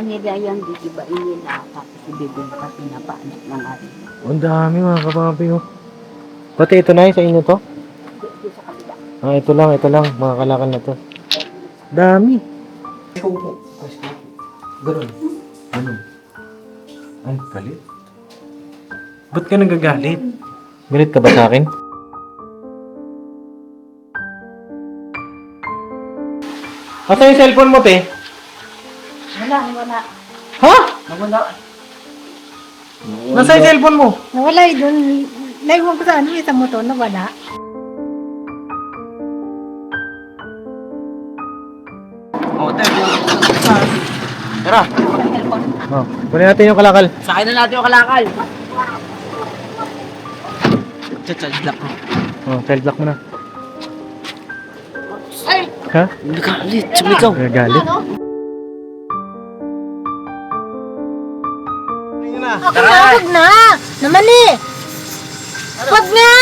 nga nila yan, gigibain nila. Tapos ibibenta, pinapaanak ng ari. Ang dami mga kapapi oh. Pati ito na sa inyo to? Dito sa kabila. Ah, ito lang, ito lang. Mga kalakal na to. Dami. Ganun. Ano? Ay, galit. Ba't ka nagagalit? Galit ka ba sa akin? Asa yung cellphone mo, te? Wala, wala. Ha? Nawala. Nasa yung cellphone mo? Nawala eh doon. Naiwan ko sa ano eh, sa motor, nawala. Tara. Oh, kunin natin yung kalakal. Sakay na natin yung kalakal. Charge lock mo. Oh, child lock mo na. Ay! Ha? Nagalit, sumigaw. Nagagalit? Ako na, wag na! Naman eh! Wag nga!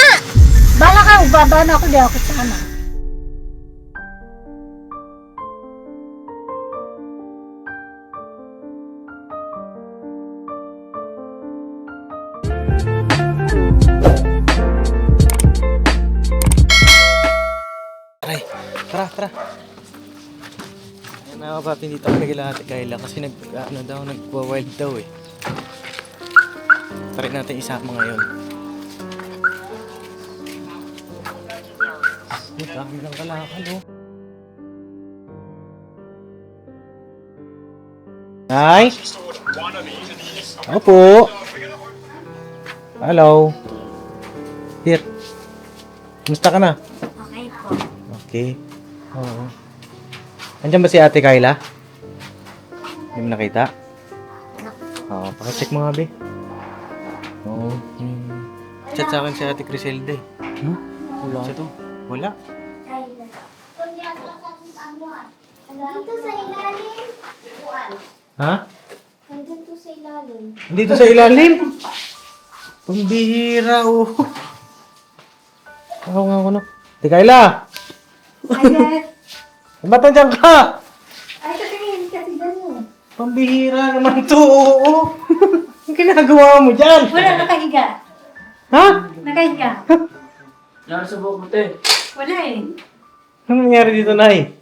Bala ka, baba na ako, di ako sana. Aray, tara, tara. Yan na pa, hindi tayo nagila ate Kayla kasi nag, ano daw, nagwa-wild daw eh. Try natin isama ngayon. Ang dami ng kalakal oh. Nay? Opo. Hello. Here. Kumusta ka na? Okay po. Okay. Oo. Andiyan ba si Ate Kayla? Hindi mo nakita? Oo, pakicheck mo nga, be. Oo. Hmm. Chat sa akin si Ate Criselda eh. Huh? Wala to. Wala. Dito sa ilalim. Ha? Nandito sa ilalim. Dito sa ilalim? Pambihira, oh. Ako nga ako na. Ate Kayla! Ba't nandiyan ka? Ay, kasi kasi ganun. Pambihira naman to, oo. Ang ginagawa mo dyan? Wala, nakahiga. Ha? Nakahiga. Nasa buhok mo, te. Wala eh. Anong nangyari dito, Nay?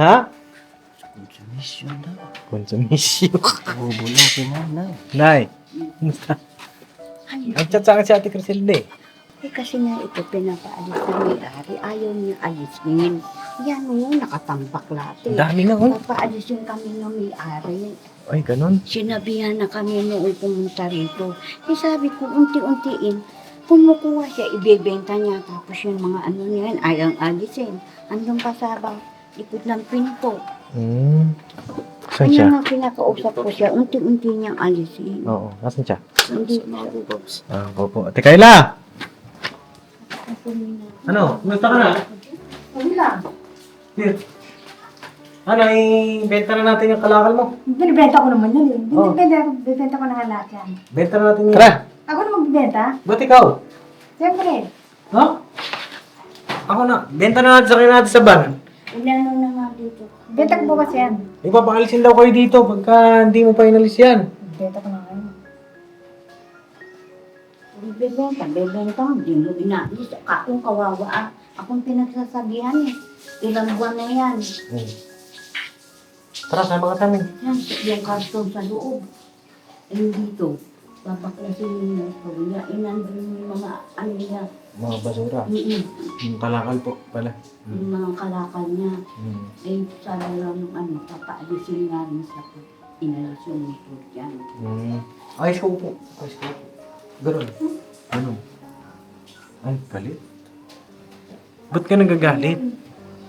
Ha? Consumption daw. Consumisyon. Bobo na, pinanay. Nay, kumusta? Ang chat sa akin si Ate Criselda eh. Kasi nga ito pinapaalis ng may-ari. Ayaw niya alisin. Yan o, nakatampak lahat Ang eh. dami na, oh. Papaalisin kami ng may-ari. Ay, ganun. Sinabihan na kami noong pumunta rito. Eh sabi ko, unti-untiin, kumukuha siya, ibebenta niya. Tapos yung mga ano niya yan, ayaw alisin. Andun pa sa bang likod ng pinto. Hmm. Saan siya? nga pinakausap ko siya, unti-unti niyang alisin. Oo, nasan siya? Hindi Ah, opo. Ate Kayla! Ano? Kumusta ka na? Wala. Here. Ano, i-benta na natin yung kalakal mo. Binibenta ko naman yun eh. Oh. Binibenta, binibenta ko na lahat yan. Benta na natin yun. Tara! Ako na magbibenta? Ba't ikaw? Siyempre. Ha? Ako na. Benta na natin sa kayo natin sa van. Inano na nga dito. Benta ko bukas yan. Ipapakalisin daw kayo dito pagka hindi mo pa inalis yan. Benta ko na ngayon. Bebenta, bebenta, hindi mo inaalis. Akong kawawa. Akong pinagsasabihan eh. Ilang buwan na yan. Hmm. Tara, sama ka sa amin. Yan, yung karton sa loob. Eh, dito. Babaklasin yung kuya. Inandun yung mga ano niya. Mga basura. Mm-mm. Yung kalakal po pala. Yung mga kalakal niya. Hmm. Eh, sabi lang ng ano, papaalisin nga rin sa inalis yung motor yan. Hmm. Ayos ko po. Ayos ko po. Ganun. Ganun. Ay, galit. Ba't ka nagagalit?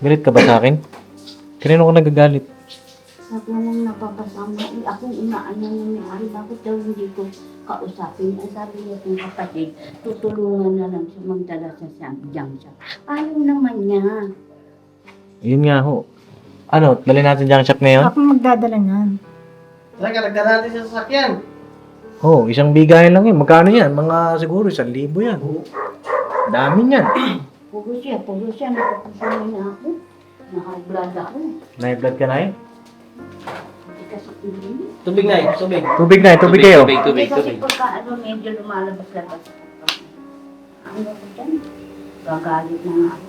Galit ka ba sa akin? Kanino ka nagagalit? Sabi nang napapasama, eh, akong inaano na may ari, bakit daw hindi ko kausapin? Ang sabi niya kong kapatid, tutulungan na lang siya magdala sa siyang shop. Ayaw naman niya. Yun nga ho. Ano, dali natin junk shop ngayon? Ako magdadala niyan. Oo, oh, isang bigayan lang yun. Magkano yan? Mga siguro isang libo yan. Dami yan. Puro siya, puro siya, napapasamay na ako. Naka-blood ako. Nai-blood ka na eh? Tubig na eh, tubig. Tubig na, tubig kayo. Tubig, tubig, Hindi kasi tubig. pagka ano, medyo lumalabas-labas. Ano ko dyan? Gagalit na nga ako.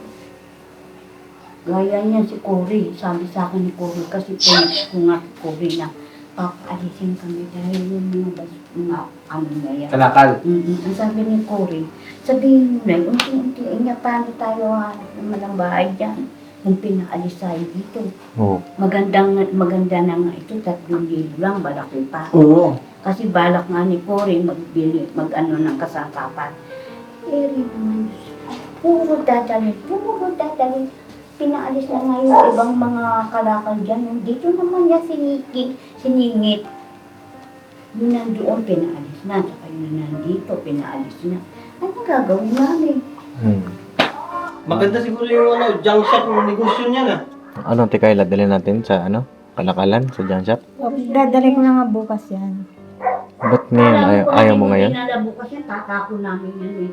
Gaya niya si Cory. Sabi sa akin ni Cory kasi pulis ko nga si Cory na papaalisin kami dahil yung mga bas, mga ano na yan. Kalakal. Mm-mm. Ang sabi ni Cory, sabihin mo na, unti-unti, eh, nga, paano tayo hanap naman ng bahay dyan? Kung pinaalis tayo dito. Oo. Magandang, maganda na nga ito, tatlong libo lang, malaki pa. Oo. Kasi balak nga ni Cory magbili, mag-ano ng kasangkapan. Eh, rin naman, puro dadalhin, puro dadalhin. Pinaalis na nga yung ibang mga kalakal dyan. Dito naman niya sinikit, siningit. Yung nandoon, pinaalis na. Saka yung nandito, pinaalis na. Ano gagawin namin? Hmm. Maganda siguro yung ano, junk shop ng negosyo niya na. Ano, Tikayla, dalhin natin sa ano? Kalakalan, sa junk shop? Dadali ko na nga bukas yan. Ba't ngayon, ayaw, ayaw mo ngayon? Dinala bukas yan, tatako namin yan eh.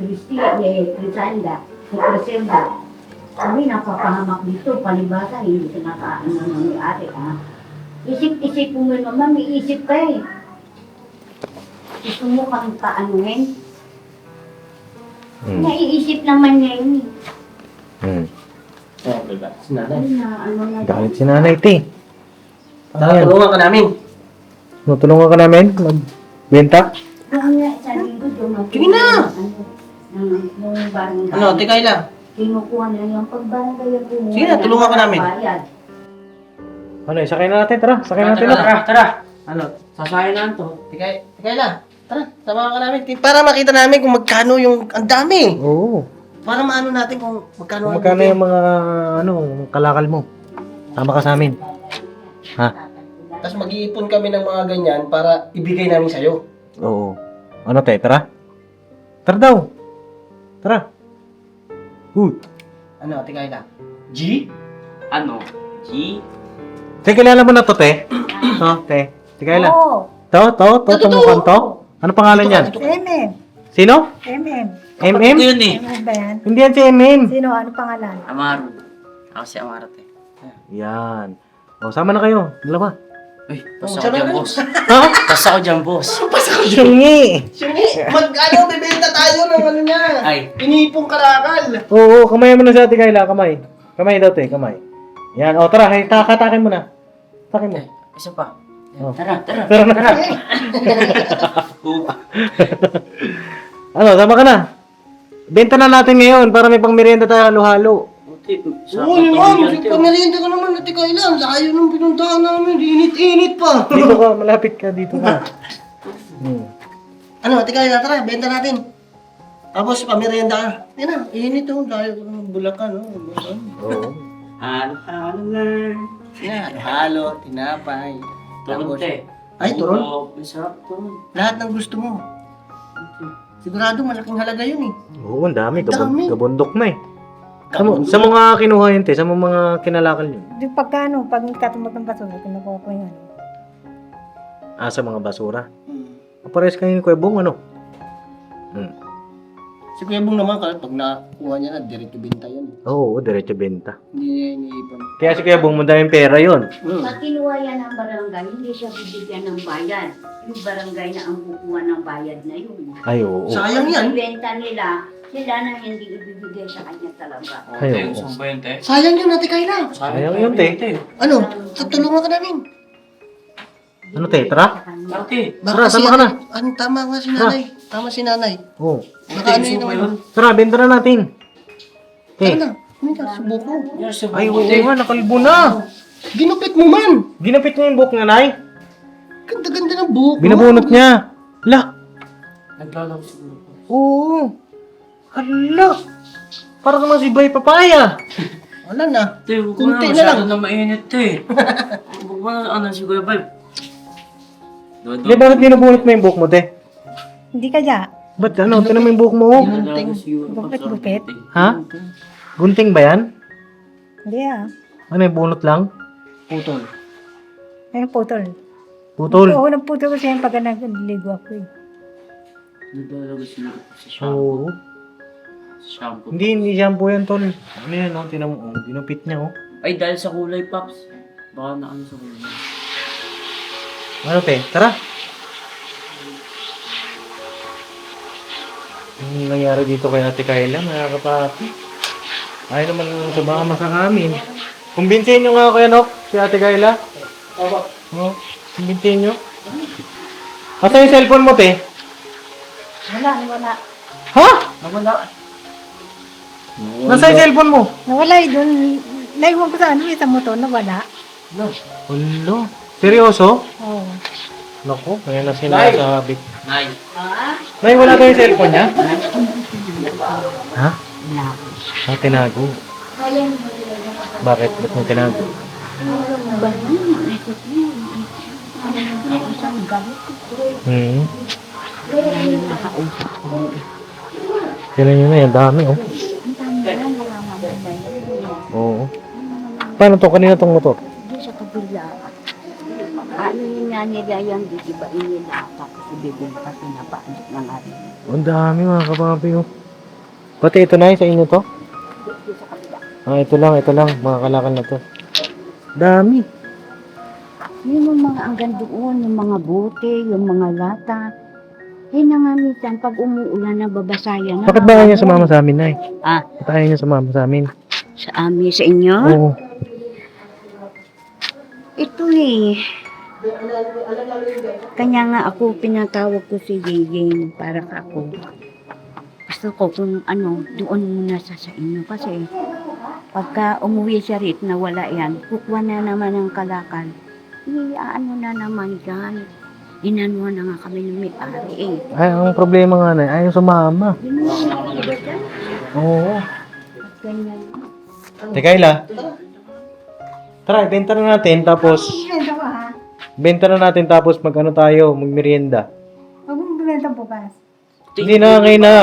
Christy, eh, Crisalda, si Criselda. Sabi, napapahamak dito, palibasa, hindi ka nakaano ng may-ari, ha? Isip-isip mo naman, may isip ka eh. Gusto mo kang paanuhin? Hmm. Naiisip naman niya yun eh. Hmm. Oo, diba? Sinanay. Ay, na, ano na Galit si nanay, ti. Tara, tulungan ka namin. Tutulungan ka namin magbenta? Ang nga, sa linggo, dumating. Sige na! Ano, ng- ng barangay. Ano, tikay lang. Kinukuha na yung pagbarangay ang kumuha. Sige na, tulungan ka namin. Bayad. Ano, isakay na natin, tara. Sakay na natin. Tara, tara. Ano, sasayan na to. Tikay, tikay lang. Tara, samahan ka namin. Para makita namin kung magkano yung, ang dami. Oo. Para maano natin kung magkano Kung ang magkano yung mga, ano, kalakal mo. Tama ka sa amin. Ha? Tapos mag-iipon kami ng mga ganyan para ibigay namin sa'yo. Oo. Ano, te, tara? Tara daw. Tara. Uh. Ano, tikay lang. G? Ano? G? Te, kilala mo na to, te? To, te. Tikay lang. Oo. To, to, to, to, mukhang to. Ano pangalan yan? MM. Sino? MM. MM? Ito yun eh. MM ba yan? Hindi yan si MM. Sino? Ano pangalan? Amaru. Ako si Amarat eh. Yan. O, sama na kayo. Dalawa. Uy, pas Oh, ako tsaka dyan, boss. Ha? Pas ako dyan, boss. Singi. Sige, mag-ano, bibenta tayo ng ano niya. Ay. Pinipong kalakal. Oo, kamay mo na si Ate Kayla. Kamay. Kamay daw, te. Kamay. Yan. O, tara. Hay, takatakin mo na. Takin mo. Ay, isa pa. Oh. Tara, tara. Tara na. Oo. Ano, sama ka na. Benta na natin ngayon para may pangmerienda tayo halo-halo. Oo naman, patuloy yan, pamerienda ka naman natin kailan. Layo nung pinuntahan namin, init-init pa. Dito ka, malapit ka. Dito ka. Hmm. ano, tika na, tara, benta natin. Tapos pamerienda ka. Yan na, init oh, layo ng bulakan. Oh. Bulacan. Oo. Halo, halo lang. Yan, halo, tinapay. Turon, te. Ay, turon? Oo, masarap turon. Lahat ng gusto mo. Sigurado malaking halaga yun eh. Oo, ang dami. Dami. Gabon, gabundok na eh. Sa, mo- sa mga kinuha yun, te. Sa mga kinalakal yun. Yung pagkano, pag katumag ng basura, kinukuha ko yun. Ah, sa mga basura. Hmm. Pares kayo ni Kuya Bong, ano? Si Kuya Bong naman, pag nakuha niya na, diretso binta yun. Oo, diretso benta. Hindi niya iniipon. Kaya si Kuya Bong, madaming pera yun. Hmm. Pag kinuha yan ng barangay, hindi siya bibigyan ng bayad. Yung barangay na ang kukuha ng bayad na yun. Ay, oo. Sayang yan. Ibenta nila, sila na hindi ibibigay sa kanya talaga. Ay, oo. Sayang yun, ate Kayla. Sayang yun, te. Ano, tutulungan ka namin. Ano, te? Tara. Tara, te. Tara, sama ka na. ano- Ano, tama nga si nanay. Tama si nanay. Oo. Baka ano yun naman. yun? Tara, benta na natin. Tara Te. na. Ano subok mo. Yan, sa Ay, oo te. nga, nakalbo na. Ginupit mo man. Ginapit niya yung buhok niya, Nay. Ganda-ganda ng buhok mo. Binabunot niya. La. Naglalaro siguro. Oo. Hala. Para ka si Bay Papaya. Wala na. Te, huwag mo Kunti na. na Masyado lang. na mainit, te. Huwag mo na, ano, si Kuya Vibe. Dodo. Di, bakit binabunot mo yung buhok mo, te? Hindi ka dya. Ba't ano? Tinan mo yung buhok mo. oh. Naglalaro siguro. Gupit-gupit. Ha? Gunting ba yan? Hindi ah. Ano yung bunot lang? Putol. Ayun, putol. Putol. Oo, nagputol kasi yung pag nagligo ako eh. Naglalaro siguro sa shampoo. Oo. Sa shampoo. Hindi, hindi shampoo yan, tol. Ano yan, oh? Tinan mo, oh. Ginupit niya, oh. Ay, dahil sa kulay, Pops. Baka na ano sa kuya. Ano te? Tara. Anong nangyari dito kay Ate Kayla, mga kapapi? Ayaw naman sumama sa amin. Kumbinsin nyo nga kuya Nok, si Ate Kayla. Oo. Kumbinsin nyo. Asa yung cellphone mo, te? Wala, wala. Ha? Nawala. Nasa yung cellphone mo? Nawala eh doon. Naiwan ko sa ano eh, sa motor, nawala. Hulo. Seryoso? Oo. Naku, kaya na sinasabi. Nay. Nay, wala tayong cellphone niya? Ha? Ko. Ah, tinago. Bakit? Ba't mo tinago? Ba. Hmm. Tignan nyo na yan, dami oh. Oo. Paano to? Kanina tong motor? Doon sa kabila. Yun nga nila yan, di ba inila tapos ibibigay na paano ng ari. Ang dami mga kapapi oh. Pati ito na sa inyo to? Doon sa kabila. Ah, ito lang, ito lang. Mga kalakal na to. Dami. Yun yung mga hanggang doon, yung mga bote, yung mga lata. Eh na nga minsan, pag umuulan na babasayan na. Bakit ba ayaw niya sumama sa amin, Nay? Ah, Bakit ayaw niya sumama sa amin? sa amin, sa inyo? Oo. Ito eh. Kanya nga ako, pinatawag ko si Yeye para ka ako. Gusto ko kung ano, doon muna sa sa inyo. Kasi pagka umuwi siya rit na wala yan, kukuha na naman ng kalakal. Eh, ano na naman yan. Inanuhan na nga kami ng may-ari eh. Ay, ang problema nga, Nay, ayaw sumama. Yun nga, diba dyan? Oo. Ganyan. Teka, Ila. Tara, ibenta na natin, tapos... Bibenta ko ha. Benta na natin, tapos mag-ano tayo, magmerienda. Huwag mong bibenta bukas. Hindi na, ngayon na.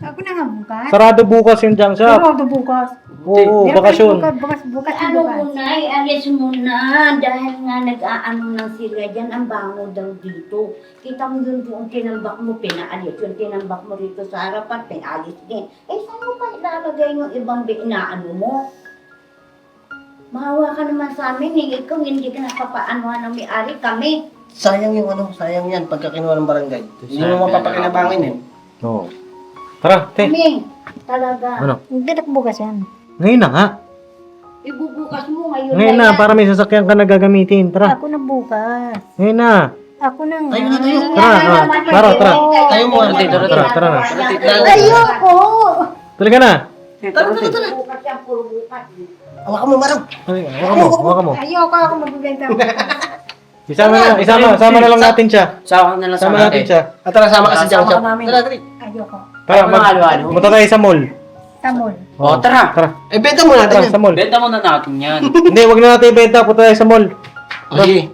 Ako na nga bukas. Sarado bukas yung junk shop. Pero ako bukas. Oo, Meron bakasyon. Bukas, bukas, bukas, Ano bukas. muna, alis muna. Dahil nga nag-aano ng sila dyan, ang bango daw dito. Kita mo yun doon, tinambak mo, pinaalis. Yung tinambak mo rito sa harapan, pinalis din. Eh, saan mo pa ilalagay yung ibang bi- inaano mo? Mahawa ka naman sa amin eh. Ikaw hindi ka napapaanohan ng may-ari kami. Sayang yung ano, sayang yan pagka kinuha ng barangay. Hindi mo mapapakilabangin eh. Oo. Tara, te. Kami, talaga. Ano? Hindi na bukas yan. Ngayon na nga. Ibubukas mo ngayon Ngayon na, para may sasakyan ka na gagamitin. Tara, Ako na bukas. ngayon na. Ako na nga. Tayo na tayo. Tara, ah, tara, tara. Tayo mo, Tara, tara, tara, tara na. Ayoko! Talaga na. Tara, tara, tara. Bukas yan, puro bukas. Hawakan mo, Marang. Ay, Hawakan mo, hawakan mo. Ayoko ako magbibenta. Isama na, isama, isama na lang natin siya. Sama na lang sa Isama natin natin. siya. At tara, sama ka sa Sama namin. Tara, tara. Ayoko. Tara, mag, pumunta tayo sa mall. Tamol. O, tara. Tara, Eh, benta mo natin tara, yan. sa mall. Benta muna natin yan. Hindi, wag na natin ibenta. Punta tayo sa mall. Okay.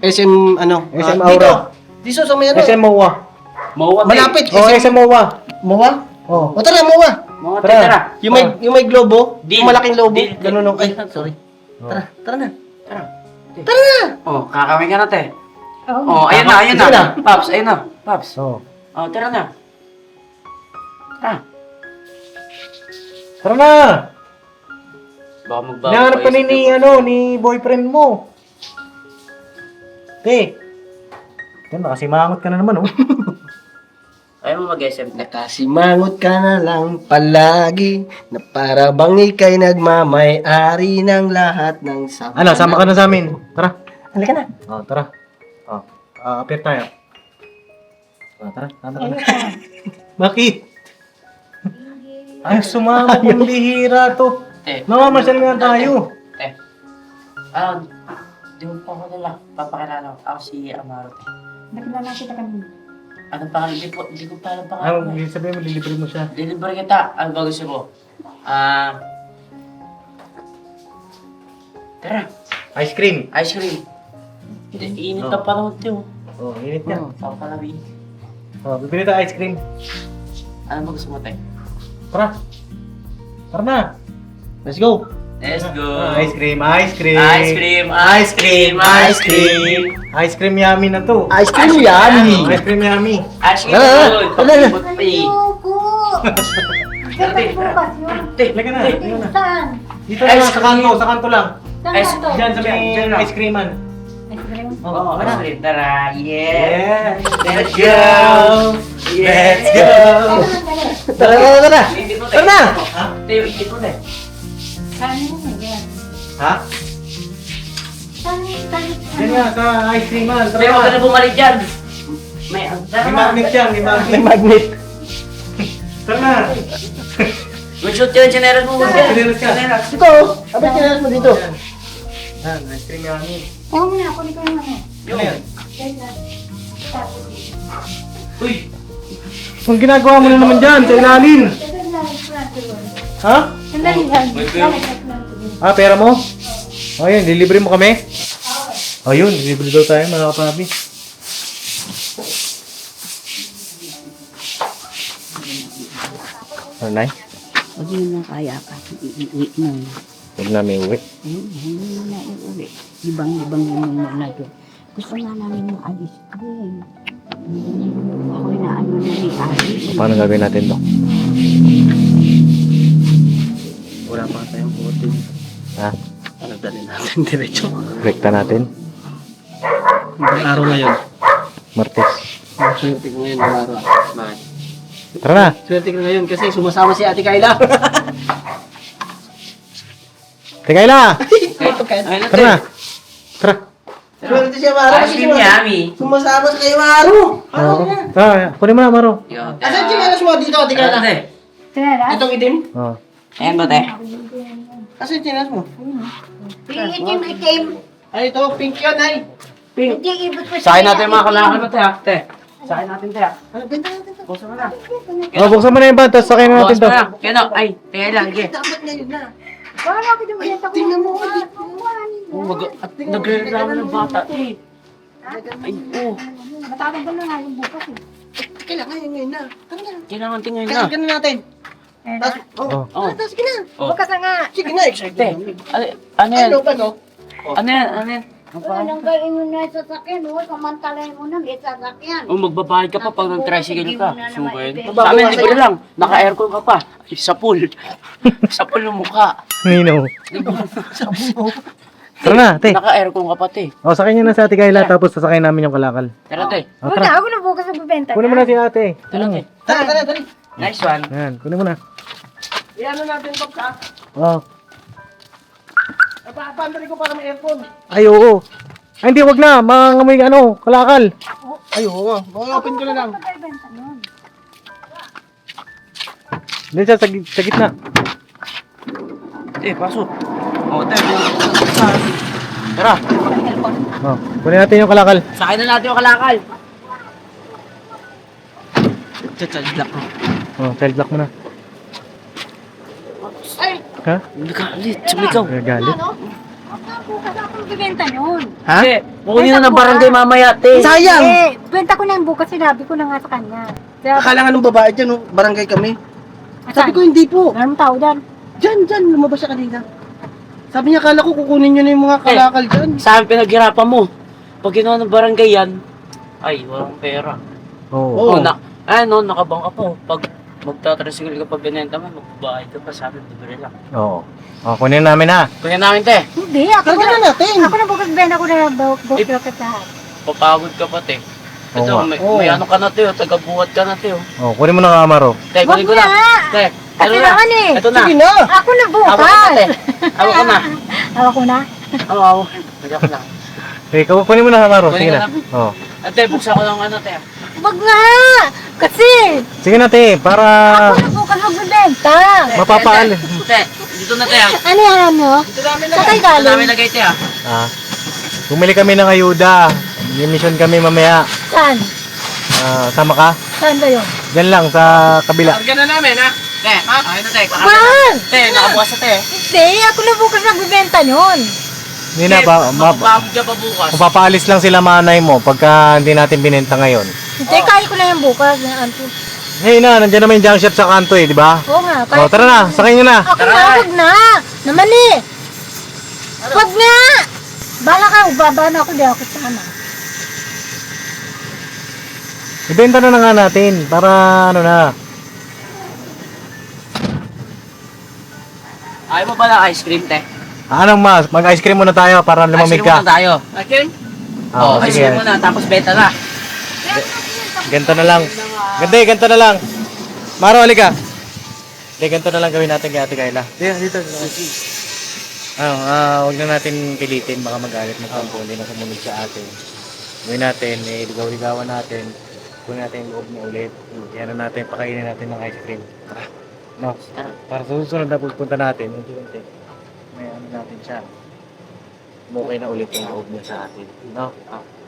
SM, ano? SM ah, Aura. Dito. Dito sa may ano. SM MOA. Mauwa. Malapit. Oh, SM. MOA. Mowa? Oh. O tara, Mowa. Te, Tara. tara. Yung may, yung may globo. Deal. Yung malaking lobo. Deal. Ganun nung, ay, sorry. Oh. Tara, tara na. Tara. Tara na. Oh, kakawin ka na, te. Oo. Oh, ayun na, ayun na. na. Paps, ayun na. Paps. Oh. Oh, tara na. Tara. Tara na! Baka magbago Hinahanap pa ka ni, ano, ni boyfriend mo. Te. Yan, nakasimangot ka na naman, oh. Ayaw mo mag-SM, te. Nakasimangot ka na lang palagi na para bang ikay nagmamay-ari ng lahat ng sama. Ano, sama ka na sa amin. Tara. Halika na. Oh, tara. Oh, uh, appear tayo. Oh, tara, tara, tara. Bakit? Ay, sumama kong bihira to. Te. Namamasyal nga tayo. Te. Ah, di mo pa ako nila. Papakilala ko. Ako si Amaro. Nakilala kita kanina. Anong pangalan? Di, po, di ko pa alam Ano, pangalan. eh. sabihin mo, lilibre mo siya. Deliver kita. Ano ba gusto mo? Ah... tara, Ice cream. ice cream. Hindi, init na panahon, te. oh. Init niya. Oh, Saan ka namin? Oh, bibili tayo ice cream. Ano ba gusto mo, te? Tara. Tara na. Let's go. Let's go. Ah, ice cream, ice cream. Ice cream, ice cream, ice cream. Ice cream yummy na to. Ice cream Ice cream yummy. Ice cream yummy. Ice cream Ah, good. ano na? Pakibot pa eh. Ayoko! Te. Bibenta bukas yun. Te, Halika na, halika na. Saan? Dito na lang, sa kanto, sa kanto lang. Saan Eh, ba to? Diyan sa may Diyan lang. ice creaman. Ice cream? Oo, oh, ano? Tara, yeah. Let's go! Let's go! Tara, tara, tara! Tara na! Ha? Tayo, hindi po, yun? Yan. Ha? Diyan nga, sa ice. Pero huwag ka na bumalik dyan. May, tara May na. magnet yan, may magnet. May magnet. Tara na! Mag-shoot yun, chineras mo. Ah, chineras ka. Chineras. Dito, abay kinalas mo dito. Yan, ice cream namin. Oo nga, kunin ko yung ano. Ano yan? Tapos, Uy! Anong ginagawa mo na naman dyan sa ilalim? Ha? Sandali lang. Ko lang. Ah, pera mo? O yun, delivery mo kami? O yun, delivery daw tayo mga kapabi. Ano na? Huwag mo na kaya ka. Iiwi mo. Huwag namin uwi. Ayun, hindi mo na iuwi. Ibang-ibang mo muna doon. Gusto nga namin maalis. Ayun. Ako na ano na ni. Paano gagawin natin to? Wala pa tayong bote. Ha? Ano dali natin diretso? Rekta natin? Ang araw ngayon. Martes. Swerte ko ngayon ang araw. Bakit? Tara na! Swerte ko ngayon kasi sumasama si Ate Kayla. Ila! Ayun, Tara na! Tara! Swerte siya Maro Ice kasi cream sumasama, yummy. sumasama sa kayo Maro. Ano Oo. na? Ah, kunin mo na, Maro. Asan chinelas mo dito Ate Kayla? Ate. Itong itim? Oh. Ayan ba, te? Asan chinelas mo? Itim-itim. Ay, ito, pink yun ay. Hindi ibig ko natin mga kailangan mo, te, ha? Te. Natin, te, ha? Ano, benta natin ito. Buksan mo na. Oh, buksan mo na yung sakay na natin Buksan to. mo na. Kaya na, ay, teka lang, sige. Dapat ngayon na. Wala ko yung benta ko. Tingnan mo ulit. Oh, nagre-reklamo ng bata, eh. Ay, oh. Matatagal na nga yung bukas eh. Kailangan ngayon ngayon na. Na. Kailangan tingnan na. Kailangan na natin. Eh, Tapos, oh, Oh. Oh. tapos, sige na. Oh. Bukas na nga. Sige na, excited. Te, ano, ano yan? Ano, ano? Ano yan? Ano yan? Anong gawin mo na sa sasakyan? Oh, samantalay mo na may sasakyan. Oh, magbabayad ka pa pag nag-tricycle ka. Na ibenta. Sa amin, libre lang. Naka-aircon ka pa. Sa pool. Sa pool ng mukha. Nino. Tara na, te. Naka-aircon ka pa, te. O, sakay niyo na sa ate Kayla, tapos sasakay namin yung kalakal. Tara, te. O, Wala, tara. ako na bukas nagbibenta Kunin mo na si ate. Tara, te. Tara, tara, tara. Nice one. Yan, kunin mo na. Iano natin ito ka. Oh. Napapandari ko para may aircon. Ay, oo. Ay, hindi, wag na. Mga may ano, kalakal. Ay, oo. Mga-open ko na lang. Magbibenta nun. Doon siya sa, gi- sa gitna. Te, pasok. Oh, te. Tara. Oh, kunin natin yung kalakal. Sakay na natin yung kalakal. Chachad lang. Oh, child lock mo na. Ha? Nagalit. Sumigaw. Nagagalit. Ano? Magbibenta nun. Ha? Te, kukunin na ng barangay mamaya, te. Sayang! Eh, benta ko na yung bukas, sinabi ko na nga sa kanya. Kaya, Akala nga nung babae dyan, oh, barangay kami. Sabi ko, hindi po. Meron tao dyan. Dyan, dyan, lumabas siya kanina. Sabi niya, akala ko kukunin niyo na yung mga kalakal dyan. Sa amin pinaghirapan mo. Pag ginawa ng barangay yan, ay, walang pera. Oo. Oo. Oh, na, ano, nakabangka pa. oh. Pag magtatrasigil ka pa binenta mo, magbabayad ka pa sa amin, libre lang. Oo. Oh, kunin namin ha. Kuya namin, te. Hindi, ako Talaga na. na natin. Ako na bukas benta ko na Eh, bukas rocket lahat. Papagod ka pa, te. Ito, Oo nga. may, Oo. may ano ka na, te. oh. Tagabuhat ka na, te. oh. Oh, kunin mo na nga, Amaro. Te, Wag kunin ko na. na. Te, Kasi ano na? naman eh. Ito na. Sige na. Ako na Awa ko na, bukas. te. Awa ko na. Awa ko na. Awa ko. Nagyak ko na. Eh, ikaw, kunin mo na. Kunin Sige na. na. Oh. Ate, buksan ko ng ano, te. Wag na. Kasi, Sige na, te. Para ako na bukas magbibenta. mapapaalis. Te, dito na, te. ah. Ano yan, ano? Dito namin Sa lagay. kay Dito namin lagay, te, ah. Ah. Bumili kami ng ayuda. May mission kami mamaya. Saan? Ah, sama ka? Saan ba yun? Diyan lang, sa kabila. Lagyan na namin, ha? Te, ha? Ayun na, te. Man! Te, nakabukas na, te. Hindi, ako na bukas magbibenta nun. Hindi na, ba, ma, Mapapagod ka pa bukas. mapapaalis lang sila manay mo pagka hindi natin binenta ngayon. Hindi, kaya ko na yung bukas. Anto. Hey na, nandiyan naman yung junk shop sa kanto eh, di ba? Oo nga. Oh, tara na, sakay nyo na. Ako Tara. na, wag na. Naman eh. Wag nga. Bala ka, baba na ako, di ako sana. Ibenta na na nga natin para ano na. Ayaw mo ba ng ice cream, te? Anong mas? Mag-ice cream muna tayo para lumamig Ice cream ka. muna tayo. Again? Oo, Oh, ice cream muna, tapos benta na. Ganto na lang. Ganda eh, ganto na lang. Maro, halika. Hindi, ganito na lang gawin natin kay Ate Kayla. Dito, dito. Ano, ah, huwag na natin pilitin. Baka magalit ng pangkuli na sumunod sa atin. Gawin natin, eh, ligaw-ligawan natin. Gawin natin yung loob niya ulit. Yan na natin, pakainin natin ng ice cream. Tara. No, para sa susunod na pupunta natin, unti-unti. May ano natin siya. Okay na ulit yung loob niya sa atin. No?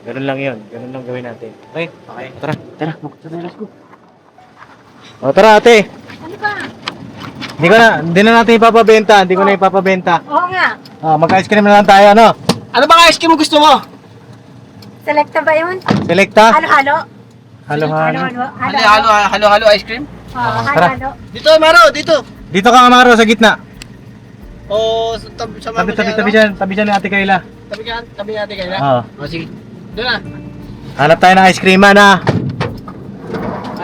Ganun lang yun. Ganun lang gawin natin. Okay? Okay. Tara. Tara, magtatalas ko. O, tara ate. Ano ba? Hindi ko na, hindi na natin ipapabenta. Hindi ko na ipapabenta. Oo nga. Ah, mag-ice cream na lang tayo, ano? Ano bang ice cream gusto mo? Selecta ba yun? Selecta? Halo-halo? Halo, halo. Halo-halo? Halo, halo, halo, halo ice cream? Oo, Ah, tara. halo-halo. Dito, Maro, dito. Dito ka, Amaro, sa gitna. O, sa tabi, sa Tabi, tabi, tabi ano? dyan. Tabi dyan ni Ate Kayla. Tabi ka, tabi natin kayo na. Oo. O, sige. Doon na. Hanap tayo ng ice cream, na.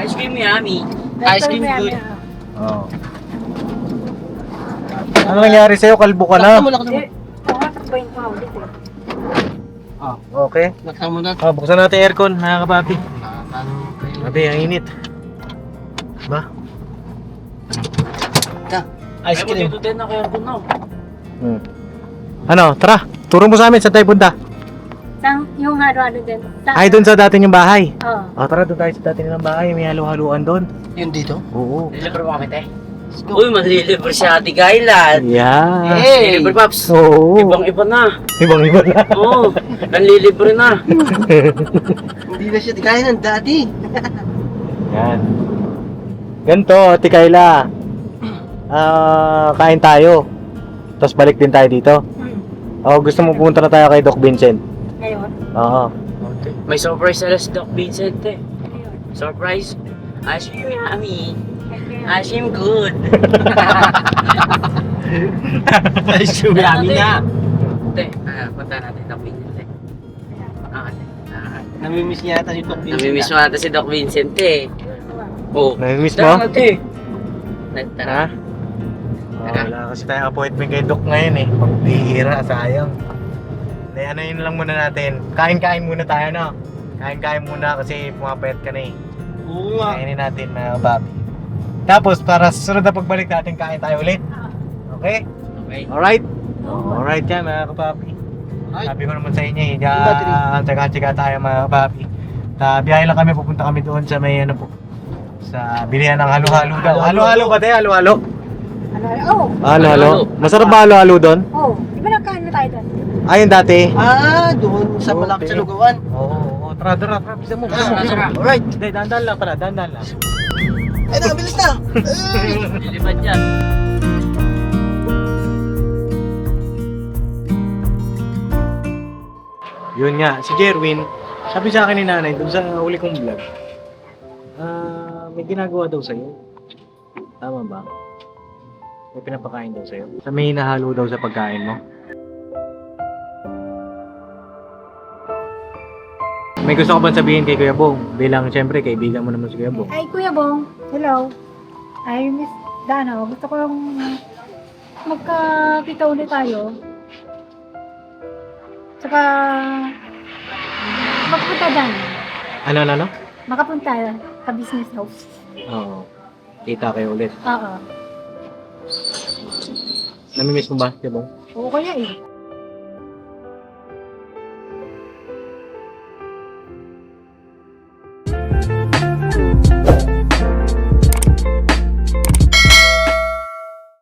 Ice cream yummy. Ice cream good. Oo. Ano nangyari sa'yo? Kalbo ka na. Laksa mo, laksa mo. Eh, ko nga ulit eh. Ah, okay. Laksa mo na. Ah, buksan natin aircon, mga kapapi. Sabi, ang init. Ba? Ice Ay, cream. dito din ako yung puno. Hmm. Ano, tara. Turo mo sa amin, saan tayo punta? Sang, yung halo-halo din. Sa- Ay, doon sa dati yung bahay. Oo. Oh, tara, doon tayo sa dati nilang bahay. May halo-haluan doon. Yun dito? Oo. Nilibre mo kami, te. Uy, manlilibre si Ate Kayla. Yeah. Hey! Nilibre, Paps. Oo. Ibang-iba na. Ibang iba na. Oo, nanlilibre na. Hindi na siya kaya ng dati. Yan. Ganto, Ate Kayla. Ah, kain tayo. Tapos balik din tayo dito. Hmm. Oh, gusto mo pumunta na tayo kay Doc Vincent. Ngayon. Oo. May surprise na si Doc Vincent, eh. Ngayon. Surprise. Ice cream yummy. Cream good. Ice cream yummy na. Te, ah, punta natin Doc Vincent, te. Ah. Ah, Namimiss niya yata si Doc Vincent. Namimiss mo natin si Doc Vincent, eh. Oh. Namimiss mo? Tara, te. Tara. Ha? Oh, wala kasi tayong appointment kay Doc ngayon eh. Pagbihira, sayang. Hindi, ano yun lang muna natin. Kain-kain muna tayo, no? Kain-kain muna kasi pumapayat ka na eh. Oo nga. Kainin natin mga babi. Tapos, para sa susunod na pagbalik natin, kain tayo ulit. Okay? Okay. Alright? Alright yan mga kapapi. Alright. Sabi ko naman sa inyo eh, tsaga-tsaga tayo mga kapapi. Ta, biyahe lang kami, pupunta kami doon sa may ano po, sa bilihan ng halo-halo daw. Halo-halo ba tayo? Halo-halo? Oh, Halo-halo? Halo-halo. Masarap ba halo-halo doon? oh. Di ba nagkain na tayo doon? Ayun dati. Ah, doon sa Okay. malaki sa lugawan. Oo, oo, tara, tara, tara, bisa mo, bisa mo. Ah, bisa mo. Alright. Hindi, dandan lang pala, dandan lang. Ay na, bilis na. Lilipad yan. Yun nga, si Jerwin, sabi sa akin ni nanay, doon sa huli kong vlog, ah, may ginagawa daw sa'yo. Tama ba? May pinapakain daw sa'yo. Sa may hinahalo daw sa pagkain mo. May gusto ko bang sabihin kay Kuya Bong? Bilang siyempre, kaibigan mo naman si Kuya Bong. Ay, Kuya Bong. Hello. Ay, Miss Dano. Gusto ko yung magkakita ulit tayo. Tsaka, makapunta dyan. Ano, ano, ano? Makapunta sa business house. Oo. Kita kayo ulit. Oo. Namimiss mo ba, Kuya Bong? Oo, kaya eh.